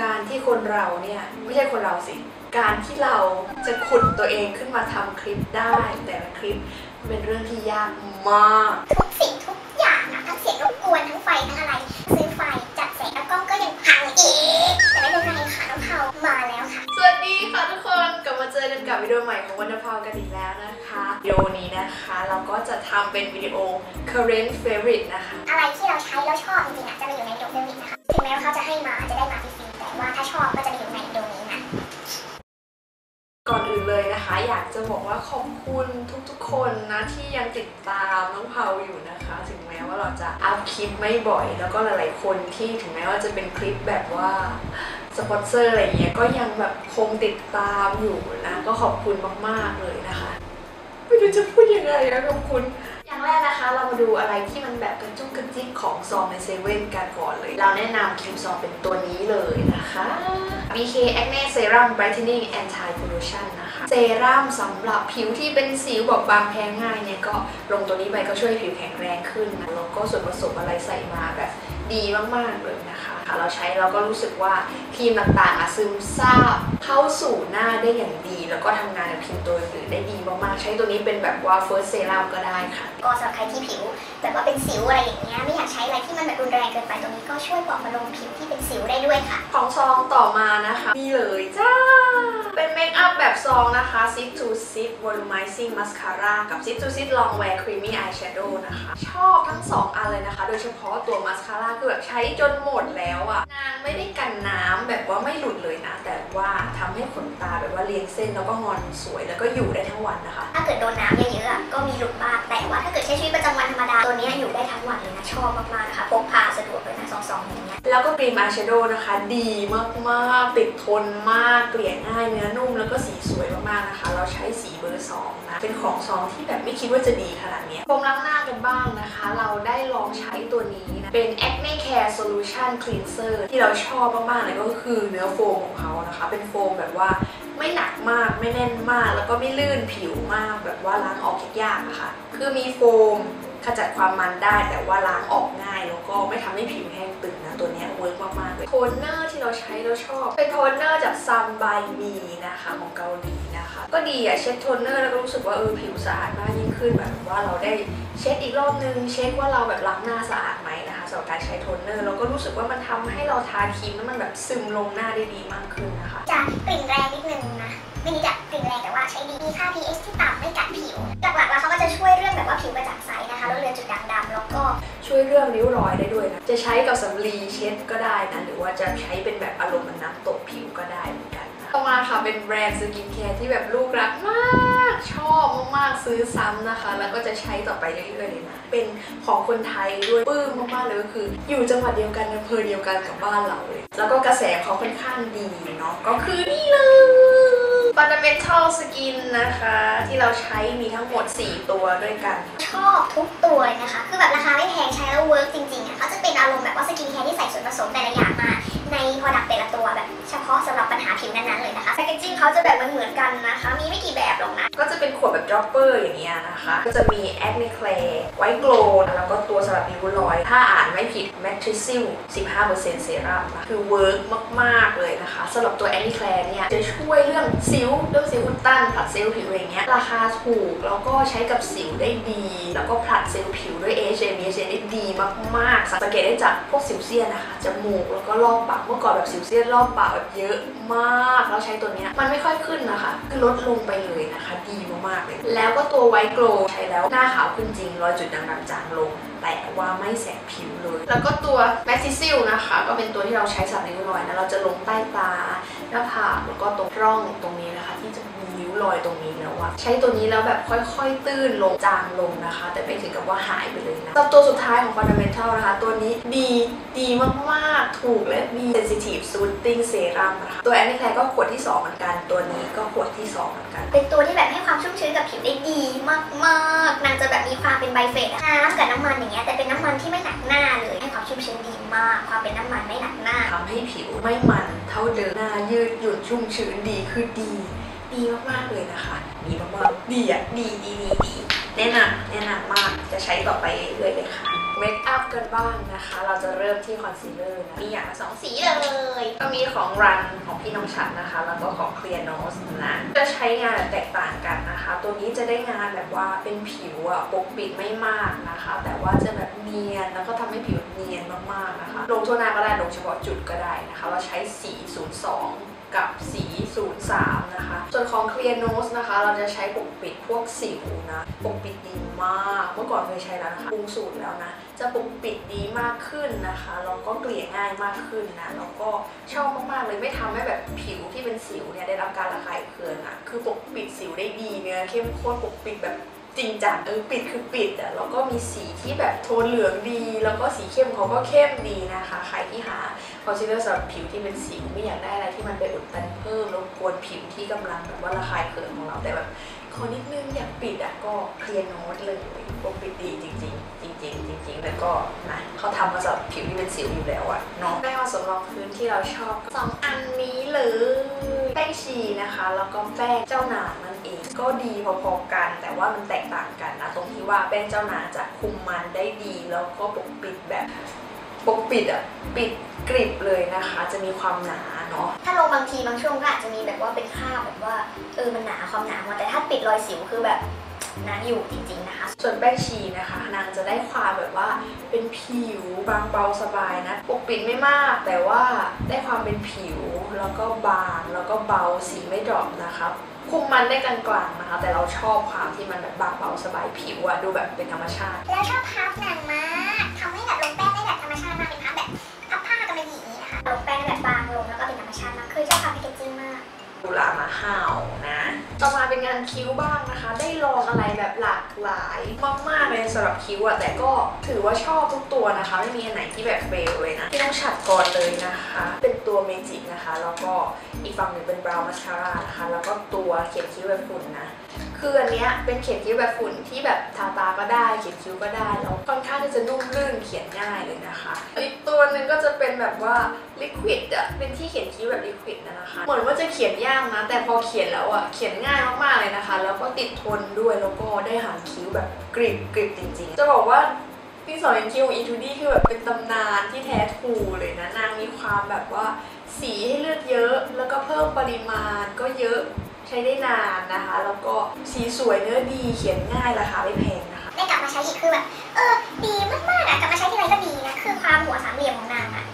การที่คนเราเนี่ยไม่ใช่คนเราสิ การที่เราจะขุดตัวเองขึ้นมาทำคลิปได้ แต่ละคลิปเป็นเรื่องที่ยากมาก ทุกสิ่งทุกอย่างอะทั้งเสียงรบกวนทั้งไฟทั้งอะไร ซื้อไฟจัดแสงแล้วกล้องก็ยังพังอีก แต่ไม่เป็นไรค่ะน้องเผามาแล้วค่ะ สวัสดีค่ะทุกคนกลับมาเจอกันกับวิดีโอใหม่ของวันนภากันอีกแล้วนะคะวิดีโอนี้นะคะ เราก็จะทำเป็นวิดีโอ current favorite นะคะ อะไรที่เราใช้แล้วชอบจริงๆอะจะมาอยู่ในโดมเดวิดนะคะถึงแม้ว่าเขาจะ คุณทุกๆคนนะที่ยังติดตามน้องเผาอยู่นะคะ ถึงแม้ว่าเราจะอัพคลิปไม่บ่อย แล้วก็หลายๆคนที่ถึงแม้ว่าจะเป็นคลิปแบบว่าสปอนเซอร์อะไรเงี้ยก็ยังแบบคงติดตามอยู่นะ ก็ขอบคุณมากๆเลยนะคะไม่รู้จะพูดยังไงนะขอบคุณอย่างแรกนะคะเรามาดูอะไรที่มันแบบกระจุกกระจิกของซองในเซเว่นกันก่อนเลย เราแนะนำครีมซองเป็นตัวนี้เลยนะคะ BK Acne Serum Brightening Anti Pollution นะคะ เซรั่มสำหรับผิวที่เป็นสิวบอบบางแพ้ง่ายเนี่ยก็ลงตัวนี้ไปก็ช่วยผิวแข็งแรงขึ้นนะแล้วก็ส่วนผสมอะไรใส่มาแบบ ดีมากๆเลยนะคะค่ะเราใช้เราก็รู้สึกว่าครีมต่างๆอะซึมซาบเข้าสู่หน้าได้อย่างดี แล้วก็ทำงานกับครีมตัวอื่นๆได้ดีมากๆ ใช้ตัวนี้เป็นแบบว่า first serum ก็ได้ค่ะ ก็สำหรับใครที่ผิวแบบว่าเป็นสิวอะไรอย่างเงี้ยไม่อยากใช้อะไรที่มันแบบรุนแรงเกินไปตรงนี้ก็ช่วยปลอบประโลมผิวที่เป็นสิวได้ด้วยค่ะ ของซองต่อมานะคะนี่เลยจ้าเป็นเมคอัพแบบซองนะคะ Zip to Zip Volumizing Mascara กับ Zip to Zip Long Wear Creamy Eyeshadow นะคะ ชอบทั้งสองอันเลยนะคะ โดยเฉพาะตัวมัสคาร่าคือแบบใช้จนหมดแล้วอะนางไม่ได้กันน้ำแบบว่าไม่หลุดเลยนะ แต่ว่าทำให้ขนตาแบบว่าเรียงเส้นแล้วก็งอนสวยแล้วก็อยู่ได้ทั้งวันนะคะ ถ้าเกิดโดนน้ำเยอะๆอะก็มีหลุดบ้างแต่ว่าถ้าเกิดใช้ชีวิตประจำวันธรรมดาตัวเนี้ยอยู่ได้ทั้งวันเลยนะชอบมากๆนะคะพกพาสะดวกเลยนะซองๆอย่างเงี้ยแล้วก็ครีมอายแชโดว์นะคะ ดีมากๆติดทนมากเกลี่ยง่ายเนื้อนุ่มแล้วก็สีสวยมากๆนะคะ เราใช้สีเบอร์สองนะ เป็นของซองที่แบบไม่คิดว่าจะดีขนาดนี้โฟมล้างหน้ากันบ้างนะคะ เราได้ลองใช้ตัวนี้นะ เป็น Acne Care Solution Cleanser ที่เราชอบมากๆเลยก็คือเนื้อโฟมของเขานะคะ เป็นโฟมแบบว่าไม่หนักมากไม่แน่นมาก แล้วก็ไม่ลื่นผิวมากแบบว่าล้างออกยากๆะค่ะคือมีโฟม ขจัดความมันได้แต่ว่าล้างออกง่ายแล้วก็ไม่ทำให้ผิวแห้งตึงนะตัวเนี้ยเวิร์กมากๆเลยโทนเนอร์ที่เราใช้เราชอบ เป็นโทนเนอร์จาก Sun by Me นะคะของเกาหลีนะคะ ก็ดีอะเช็ดโทนเนอร์แล้วก็รู้สึกว่าเออผิวสะอาดมากยิ่งขึ้นแบบว่าเราได้เช็ดอีกรอบนึง เช็คว่าเราแบบล้างหน้าสะอาดไหมนะคะสำหรับการใช้โทนเนอร์แล้วก็รู้สึกว่ามันทำให้เราทาครีมแล้วมันแบบซึมลงหน้าได้ดีมากขึ้นนะคะจะกลิ่นแรงนิดนึงนะไม่นิดอะกลิ่นแรงแต่ว่าใช้ดีมีค่า pH ที่ต่ำไม่กัดผิว หลักๆแล้วเขาก็จะช่วยเรื่องแบบว่าผิวกระจ่างใสนะคะเลือนจุดด่างดำแล้วก็ช่วยเรื่องริ้วรอยได้ด้วยนะจะใช้กับสำลีเช็ดก็ได้นะหรือว่าจะใช้เป็นแบบอารมณ์เหมันน้ำตกผิวก็ได้เหมือนกันต่อมาค่ะเป็นแบรนด์สกินแคร์ที่แบบลูกรักมาก ชอบมากๆซื้อซ้ำนะคะ แล้วก็จะใช้ต่อไปเรื่อยๆเลยนะเป็นของคนไทยด้วยปื้มมากๆเลยก็คือ อยู่จังหวัดเดียวกันอำเภอเดียวกันกับบ้านเราเลย แล้วก็กระแสเขาค่อนข้างดีเนาะก็คือนี่เลย Fundamental Skin นะคะ ที่เราใช้มีทั้งหมด 4 ตัวด้วยกัน ชอบทุกตัวเลยนะคะ คือแบบราคาไม่แพงใช้แล้วเวิร์กจริงๆอะเขาจะเป็นอารมณ์แบบว่าสกินแคร์ที่ใส่ส่วนผสมแต่ละอย่างมา ใน product แต่ละตัวแบบเฉพาะสำหรับปัญหาผิวนั้นๆเลยนะคะแพคเกจจิ้งเขาจะแบบเหมือนๆกันนะคะ มีไม่กี่แบบหรอกนะ ก็จะเป็นขวดแบบดรอปเปอร์อย่างเงี้ยนะคะ ก็จะมี Acne Clay White Glow แล้วก็ตัวสำหรับริ้วรอย ถ้าอ่านไม่ผิด Matrixil 15%เซรั่มนะคือเวิร์กมากๆเลยนะคะสำหรับตัว Acne Clay เนี่ยจะช่วยเรื่องสิวเรื่องสิวอุดตันผลัดเซลล์ผิวอะไรเงี้ยราคาถูกแล้วก็ใช้กับสิวได้ดี แล้วก็ผลัดเซลล์ผิวด้วย AHA BHA ได้ดีมากๆสังเกตได้จากพวกสิวเซียนนะคะจมูกแล้วก็รอบปากเมื่อก่อนแบบสิวเซียนรอบปากแบบเยอะมากแล้วใช้ตัวเนี้ยมันไม่ค่อยขึ้นนะคะคือลดลงไปเลยนะคะ ดีมากๆเลย แล้วก็ตัวไวท์โกลใช้แล้วหน้าขาวขึ้นจริงรอยจุดด่างๆจางลงแต่ว่าไม่แสบผิวเลย แล้วก็ตัวแมสซิซิลนะคะ ก็เป็นตัวที่เราใช้สับริ้วรอยนะเราจะลงใต้ตาหน้าผากแล้วก็ตรงร่องตรงนี้นะคะที่จะ ริ้วรอยตรงนี้แล้วอะใช้ตัวนี้แล้วแบบค่อยๆ ตื้นลงจางลงนะคะ แต่ไม่ถึงกับว่าหายไปเลยนะตัวสุดท้ายของ Fundamental นะคะ ตัวนี้ดีดีมากๆ ถูกและมี Sensitive Soothing Serum นะคะตัวแอนนี่แคร์ก็ขวดที่ 2 เหมือนกัน ตัวนี้ก็ขวดที่ 2 เหมือนกัน เป็นตัวที่แบบให้ความชุ่มชื้นกับผิวได้ดีมากๆนางจะแบบมีความเป็นไบเฟตอะน้ำกับน้ำมันอย่างเงี้ยแต่เป็นน้ำมันที่ไม่หนักหน้าเลยให้ความชุ่มชื้นดีมาก ความเป็นน้ำมันไม่หนักหน้าทำให้ผิวไม่มันเท่าเดิมหน้ายืดหยุ่นชุ่มชื้นดีคือดี ดีมากๆเลยนะคะ ดีมากๆดีอะดีดีดีดีแนะนำแนะนำมากจะใช้ต่อไปเรื่อยๆเลยค่ะเมคอัพกันบ้างนะคะ เราจะเริ่มที่คอนซีลเลอร์นะมีอย่างละสองสีเลย ก็มีของรันของพี่น้องชัดนะคะ แล้วก็ของ Clear Nose นะจะใช้งานแบบแตกต่างกันนะคะ ตัวนี้จะได้งานแบบว่าเป็นผิวอะปกปิดไม่มากนะคะ แต่ว่าจะแบบเนียนแล้วก็ทำให้ผิวเนียนมากๆนะคะ ลงทั่วหน้าก็ได้ลงเฉพาะจุดก็ได้นะคะ เราใช้สี 02 กับสี 03 นะคะ ส่วนของ Clear Nose นะคะ เราจะใช้ปกปิดพวกสิวนะ ปกปิดดีมาก เมื่อก่อนเคยใช้แล้วนะคะปรุงสูตรแล้วนะ จะปกปิดดีมากขึ้นนะคะ แล้วก็เกลี่ยง่ายมากขึ้นนะ แล้วก็ชอบมากๆเลยไม่ทำให้แบบผิวที่เป็นสิวเนี่ยได้รับการระคายเคืองอะคือปกปิดสิวได้ดีเนื้อเข้มข้นปกปิดแบบ จริงจังเออปิดคือปิดอะแล้วก็มีสีที่แบบโทนเหลืองดี แล้วก็สีเข้มเขาก็เข้มดีนะคะ ใครที่หาคอนซีลเลอร์สำหรับผิวที่เป็นสิวไม่อยากได้อะไรที่มันไปอุดตันเพิ่มรบกวนผิวที่กำลังแบบว่าระคายเคืองของเราแต่แบบขอนิดนึงอยากปิดอะก็เคลียร์โน้ตเลยปกปิดดีจริง ๆ จริง ๆ จริง ๆแต่ก็นะเขาทำมาสำหรับผิวที่เป็นสิวอยู่แล้วอะเนาะแป้งมาสำรองพื้นที่เราชอบสองอันนี้เลยแป้งชีนะคะแล้วก็แป้งเจ้านาง ก็ดีพอๆกัน แต่ว่ามันแตกต่างกันนะ ตรงที่ว่าแป้งเจ้านางจะคุมมันได้ดี แล้วก็ปกปิดแบบปกปิดอะปิดกริบเลยนะคะ จะมีความหนาเนาะถ้าลงบางทีบางช่วงก็อาจจะมีแบบว่าเป็นคราบแบบว่าเออมันหนาความหนามาแต่ถ้าปิดรอยสิวคือแบบหนาอยู่จริงๆนะคะ ส่วนแป้งชีนะคะ นางจะได้ความแบบว่าเป็นผิวบางเบาสบายนะ ปกปิดไม่มาก แต่ว่าได้ความเป็นผิวแล้วก็บางแล้วก็เบาสีไม่ดรอปนะคะ คุมมันได้กลางๆนะคะ แต่เราชอบความที่มันแบบบางเบาสบายผิวอะดูแบบเป็นธรรมชาติ แล้วชอบพับหนังมากทำให้แบบ กดูลามาห้าวนะต่อมาเป็นงานคิ้วบ้างนะคะ ได้ลองอะไรแบบหลากหลายมากๆเลยสำหรับคิ้วอะแต่ก็ถือว่าชอบทุกตัวนะคะ ไม่มีอันไหนที่แบบเฟลเลยนะที่ต้องฉัดก่อนเลยนะคะ เป็นตัวเมจิกนะคะ แล้วก็อีกฝั่งหนึ่งเป็นบราวน์มัสคาร่านะคะ แล้วก็ตัวเขียนคิ้วแบบฝุ่นนะ คืออันเนี้ยเป็นเขียนคิ้วแบบฝุ่นที่แบบทาตาก็ได้เขียนคิ้วก็ได้แล้วค่อนข้างที่จะนุ่มลื่นเขียนง่ายเลยนะคะ อีกตัวหนึ่งก็จะเป็นแบบว่าลิควิดอะเป็นที่เขียนคิ้วแบบลิควิดนะคะเหมือนว่าจะเขียนยากนะ แต่พอเขียนแล้วอะเขียนง่ายมากๆเลยนะคะ แล้วก็ติดทนด้วยแล้วก็ได้หางคิ้วแบบกริบกริบจริงๆ จะบอกว่าพี่สอนคิวอีทูดี้คือแบบเป็นตำนานที่แท้ทรูเลยนะนางมีความแบบว่าสีให้เลือกเยอะ แล้วก็เพิ่มปริมาณก็เยอะ ใช้ได้นานนะคะ แล้วก็สีสวยเนื้อดีเขียนง่ายราคาไม่แพงนะคะได้กลับมาใช้อีกคือแบบเออดีมากๆอะกลับมาใช้ที่ไรก็ดีนะคือความหัวสามเหลี่ยมของนางอะ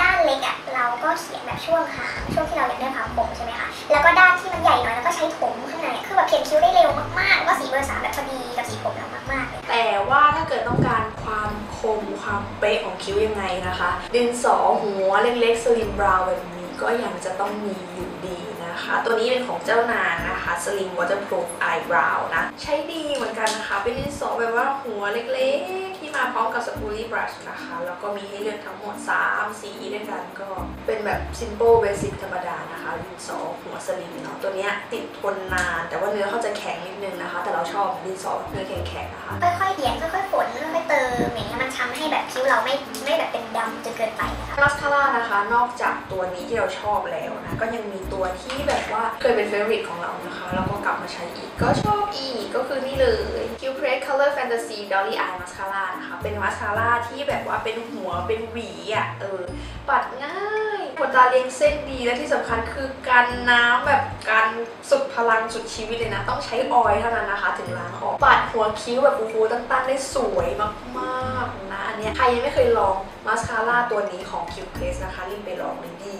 ด้านเล็กอะเราก็เขียนแบบช่วงหางช่วงที่เราอยากได้ความคมใช่ไหมคะแล้วก็ด้านที่มันใหญ่หน่อยแล้วก็ใช้ถมข้างในอะคือแบบเขียนคิ้วได้เร็วมากๆแล้วก็สีเบอร์สามแบบพอดีกับสีผมเรามากๆเลยแต่ว่าถ้าเกิดต้องการความคมความเป๊ะของคิ้วยังไงนะคะ ดินสอหัวเล็กๆสลิมบราวแบบนี้ก็ยังจะต้องมีอยู่ดี นะคะ ตัวนี้เป็นของเจ้านานนะคะ Slim Waterproof Eyebrow นะ ใช้ดีเหมือนกันนะคะ เป็นดินสอแบบว่าหัวเล็กๆ ที่มาพร้อมกับสปูรี่บรัชนะคะ แล้วก็มีให้เลือกทั้งหมด 3 สีด้วยกันก็เป็นแบบ simple basic ธรรมดานะคะดินสอหัวสลิมเนาะตัวเนี้ยติดทนนาน แต่ว่าเนื้อเขาจะแข็งนิดนึงนะคะ แต่เราชอบดินสอเนื้อแข็งๆนะคะค่อยๆเขียนค่อยๆฝนค่อยๆเติมอย่างเงี้ยมันทำให้แบบคิ้วเราไม่ไม่แบบเป็นดำจนเกินไปนะคะมาสคาร่านะคะ นอกจากตัวนี้ที่เราชอบแล้วนะก็ยังมีตัวที่แบบว่าเคยเป็นเฟ v o r i t e ของเรานะคะแล้วก็ก ลับมาใช้อีก ก็ชอบอีกก็คือนี่เลย Q Press Color Fantasy Dolly Eye Mascara นะคะ เป็นมาสคาร่าที่แบบว่าเป็นหัวเป็นหวีอะ เออ ปัดง่ายขนตาเรียงเส้นดีและที่สำคัญคือกันน้ำแบบกันสุดพลังสุดชีวิตเลยนะ ต้องใช้ออยล์เท่านั้นนะคะ ถึงล้างออก ปัดหัวคิ้วแบบฟูๆตั้งๆได้สวยมากๆนะอันเนี้ยใครยังไม่เคยลองมาสคาร่าตัวนี้ของ Q Press นะคะรีบไปลองเลยดี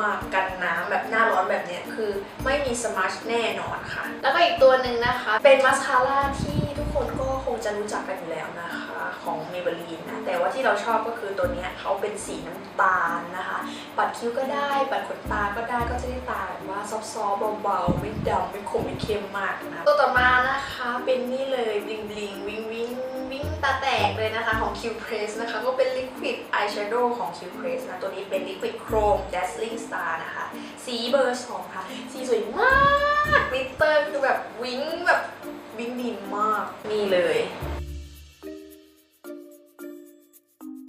มากๆ กันน้ำแบบหน้าร้อนแบบเนี้ยคือไม่มีสมาร์ชแน่นอนค่ะ แล้วก็อีกตัวหนึ่งนะคะ เป็นมาสคาร่าที่ทุกคนก็คงจะรู้จักกันอยู่แล้วนะคะของ Maybelline นะแต่ว่าที่เราชอบก็คือตัวเนี้ยเขาเป็นสีน้ำตาลนะคะ ปัดคิ้วก็ได้ ปัดขนตาก็ได้ก็จะได้ตาแบบว่าซอฟต์ๆเบาๆไม่ดำไม่คมไม่เข้มมากนะตัวต่อมานะคะเป็นนี่เลยบลิงบลิงวิงวิงวิง ตาแตกเลยนะคะของ Q Press นะคะ ก็เป็น Liquid Eyeshadow ของ Q Press นะ ตัวนี้เป็น Liquid Chrome Dazzling Star นะคะ สีเบอร์สองค่ะ สีสวยมากกลิตเตอร์คือแบบวิ้งแบบวิ้งดีมาก นี่เลย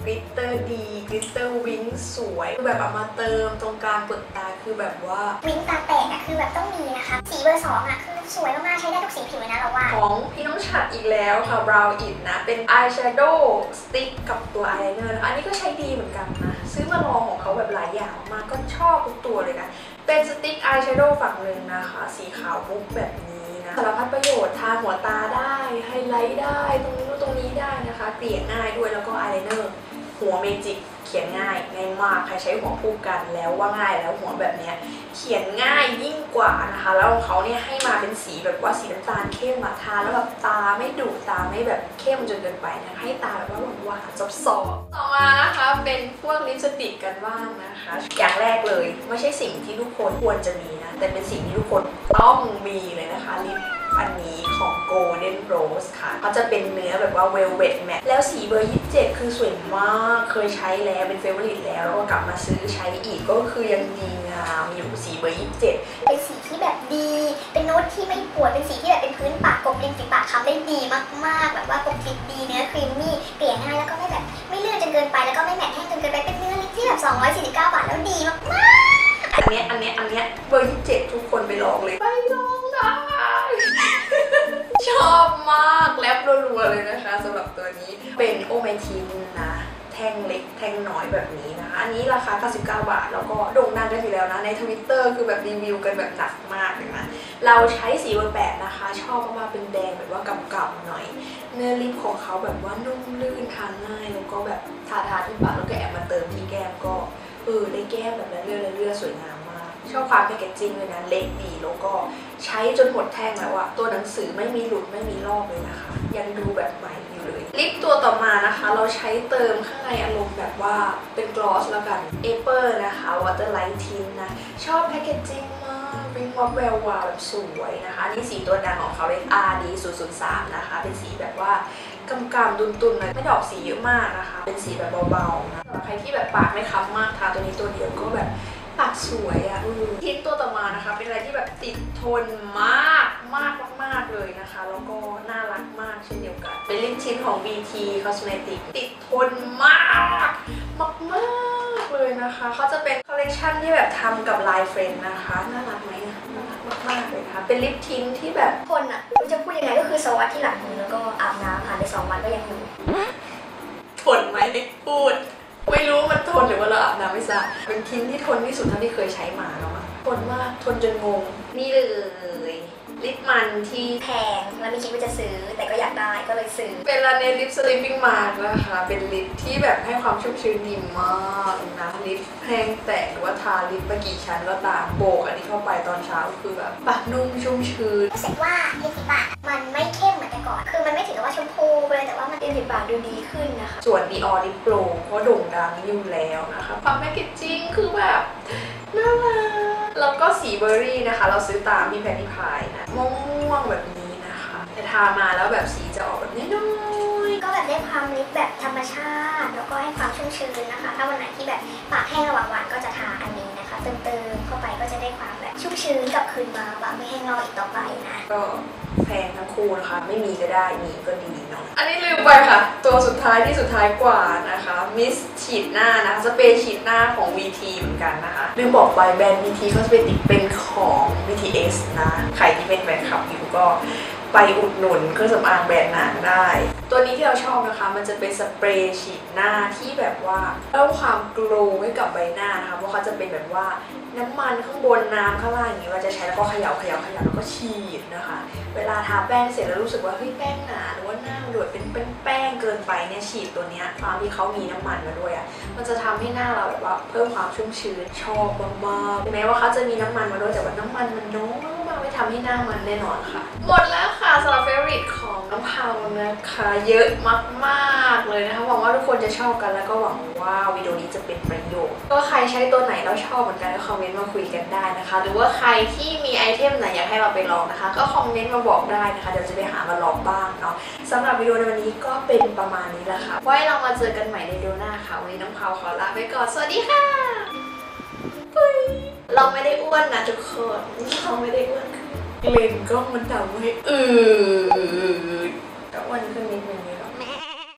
กริตเตอร์ดีกริตเตอร์วิ้งสวยคือแบบเอามาเติมตรงกลางเปลือกตาคือแบบว่า วิ้งตาแตกอะคือแบบต้องมีนะคะ สีเบอร์สองอะคือ สวยมากๆ ใช้ได้ทุกสีผิวเลยนะเราว่า ของพี่น้องฉัดอีกแล้วค่ะ Brow It นะ เป็นอายแชโดว์สติ๊กกับตัวอายไลเนอร์นะคะอันนี้ก็ใช้ดีเหมือนกันนะ ซื้อมาลองของเขาแบบหลายอย่างมากก็ชอบทุกตัวเลยนะ เป็นสติ๊กอายแชโดว์ฝั่งหนึ่งนะคะ สีขาวมุกแบบนี้นะ สารพัดประโยชน์ทาหัวตาได้ ไฮไลท์ได้ ตรงนู้นตรงนี้ได้นะคะ เกลี่ยง่ายด้วยแล้วก็อายไลเนอร์ หัวเมจิกเขียนง่ายง่ายมากใครใช้หัวคู่กันแล้วว่าง่ายแล้วหัวแบบเนี้ยเขียนง่ายยิ่งกว่านะคะ แล้วของเขาเนี่ยให้มาเป็นสีแบบว่าสีน้ำตาลเข้มอะทาแล้วแบบตาไม่ดุตาไม่แบบเข้มจนเกินไปนะให้ตาแบบว่าหวานๆซอบๆต่อมานะคะเป็นพวกลิปสติกกันบ้างนะคะ อย่างแรกเลยไม่ใช่สิ่งที่ทุกคนควรจะมีนะแต่เป็นสิ่งที่ทุกคนต้องมีเลยนะคะลิป อันนี้ของ Golden Rose ค่ะเขาจะเป็นเนื้อแบบว่า velvet matte แล้วสีเบอร์ 27 คือสวยมาก เคยใช้แล้วเป็นเฟเวอร์ลิตแล้ว แล้วก็กลับมาซื้อใช้อีกก็คือยังดีงามอยู่สีเบอร์ 27 เป็นสีที่แบบดี เป็นโน้ตที่ไม่ปวด เป็นสีที่แบบเป็นพื้นปากกบริมฝีปากทำได้ดีมากๆ แบบว่าปกปิดดีเนื้อครีมมี่เกลี่ยง่ายแล้วก็ไม่แบบไม่เลื่อนจนเกินไปแล้วก็ไม่แมทแห้งจนเกินไปเป็นเนื้อลิปที่แบบ249 บาทแล้วดี อบมากแลบรัวๆเลยนะคะสำหรับตัวนี้เป็นโอเมทินนะแท่งเล็กแท่งน้อยแบบนี้นะคะ อันนี้ราคา 99 บาท แล้วก็โด่งดังกันอยู่แล้วนะ ในทวิตเตอร์คือแบบรีวิวกันแบบหนักมากเลยนะ เราใช้สีเบอร์แปดนะคะ ชอบมากๆเป็นแดงแบบว่ากำๆหน่อย เนื้อลิปของเขาแบบว่านุ่มลื่นทาง่าย แล้วก็แบบทาทาที่ปากแล้วก็แอบมาเติมที่แก้มก็เออได้แก้มแบบเรื่อยๆเรื่อยๆสวยงาม ชอบความแพคเกจจิ้งเลยนะเล็กดีแล้วก็ใช้จนหมดแท่งแล้วอะตัวหนังสือไม่มีหลุดไม่มีลอกเลยนะคะ ยังดูแบบใหม่อยู่เลย ลิปตัวต่อมานะคะ เราใช้เติมข้างในอารมณ์แบบว่าเป็นกลอสแล้วกันเอเปอร์นะคะ Water Light Tint นะ ชอบแพคเกจจิ้งมากเป็นวอปแวววาวแบบสวยนะคะ นี่สีตัวดังของเขาเลย RD 0 0 3นะคะ เป็นสีแบบว่ากำกำตุนๆหน่อยไม่ดอกสีเยอะมากนะคะ เป็นสีแบบเบาๆนะสำหรับใครที่แบบปากไม่ค้ำมากทาตัวนี้ตัวเดียวก็แบบ ปากสวยอะ่ะทิ้นตัวต่อมานะคะ เป็นอะไรที่แบบติดทนมากมากมากๆเลยนะคะ แล้วก็น่ารักมากเช่นเดียวกัน เป็นลิปชิ้นของ BT Cosmetic ติดทนมากมากมากๆเลยนะคะเขาจะเป็นคอลเลกชันที่แบบทำกับลายเฟรนนะคะน่ารักไหมอะน่ารักมากๆเลยค่ะเป็นลิปทิ้นที่แบบๆคนอะไม่รู้จะพูดยังไงก็คือสวัสดที่หลังมือแล้วก็อาบน้ำผ่านไปสองวันก็ยังอยู่ทนไหมพูด ไม่รู้มันทนหรือว่าเราอาบน้ำไม่สะอาดเป็นทิ้นที่ทนที่สุดเท่าที่เคยใช้มาแล้วอะทนมากทนจนงง นี่เลยลิปมันที่แพงแล้วไม่คิดว่าจะซื้อ แต่ก็อยากได้ก็เลยซื้อ เป็นลาเนลิปสลิปปิ้งมาร์กนะคะ เป็นลิปที่แบบให้ความชุ่มชื้นดีมากนะลิปแห้งแตกหรือว่าทาลิปมากี่ชั้นก็ตามโบกอันนี้เข้าไปตอนเช้าคือแบบปากนุ่มชุ่มชื้นรู้สึกว่าริมฝีปาก ไม่ถึงกับว่าชมพูไปเลยแต่ว่ามันริมฝีปากดูดีขึ้นนะคะ ส่วนดีออลิปโกลก็โด่งดังอยู่แล้วนะคะความแพคเกจจิ้งคือแบบน่ารักแล้วก็สีเบอร์รี่นะคะ เราซื้อตามที่แพนนี่พายนะม่วงๆแบบนี้นะคะแต่ทามาแล้วแบบสีจะออกแบบน้อยๆก็แบบได้ความลิปแบบธรรมชาติ แล้วก็ให้ความชุ่มชื้นนะคะ ถ้าวันไหนที่แบบปากแห้งระหว่างวันก็จะทาอันนี้นะคะเติมๆเข้าไปก็จะได้ความแบบชุ่มชื้นกลับคืนมาแบบไม่แห้งรออีกต่อไปนะก็แพ งทั้งคู่นะคะ ไม่มีก็ได้มีก็ดีเนาะอันนี้ลืมไปค่ะ ตัวสุดท้ายที่สุดท้ายกว่านะคะมิสฉีดหน้านะสเปรย์ฉีดหน้าของ VT เหมือนกันนะคะลืมบอกไปแบรนด์ VT เขาสเปรย์ติดเป็นของ BTS นะใครที่เป็นแฟนคลับอยู่ก็ไปอุดหนุนเครื่องสำอางแบรนด์นั้นได้ ตัวนี้ที่เราชอบนะคะ มันจะเป็นสเปรย์ฉีดหน้าที่แบบว่าเพิ่มความกลว์ให้กับใบหน้านะคะเพราะเขาจะเป็นแบบว่า น้ำมันข้างบนน้ำข้างล่างอย่างนี้เราจะใช้แล้วก็เขย่าเขย่าเขย่าแล้วก็ฉีดนะคะ เวลาทาแป้งเสร็จแล้วรู้สึกว่าเฮ้ยแป้งหนาหรือว่าหน้ามันหลวดเป็นแป้งเกินไปเนี่ยฉีดตัวเนี้ยความที่เขามีน้ำมันมาด้วยอะ่ะมันจะทำให้หน้าเราแบบว่าเพิ่มความชุ่มชื้นชอบมากๆแม้ว่าเขาจะมีน้ำมันมาด้วยแต่ว่าน้ำมันมันน้อย ไม่ทำให้หน้ามันแน่นอนค่ะ หมดแล้วค่ะสำหรับเฟรนของน้องเผานะคะเยอะมากๆเลยนะคะหวังว่าทุกคนจะชอบกันแล้วก็หวังว่าวิดีโอนี้จะเป็นประโยชน์ ก็ใครใช้ตัวไหนแล้วชอบเหมือนกันก็คอมเมนต์มาคุยกันได้นะคะ หรือว่าใครที่มีไอเทมไหนอยากให้เราไปลองนะคะ ก็คอมเมนต์มาบอกได้นะคะเดี๋ยวจะไปหามาลองบ้างเนาะสำหรับวิดีโอในวันนี้ก็เป็นประมาณนี้แหละค่ะไว้เรามาเจอกันใหม่ในวิดีโอหน้าค่ะวันนี้น้องเผาขอลาไปก่อนสวัสดีค่ะ เราไม่ได้อ้วนนะทุกคนเราไม่ได้อ้วนขึ้นเลนส์กล้องมันทำให้อืดแต่อ้วนขึ้นนิดนึงเนี่ย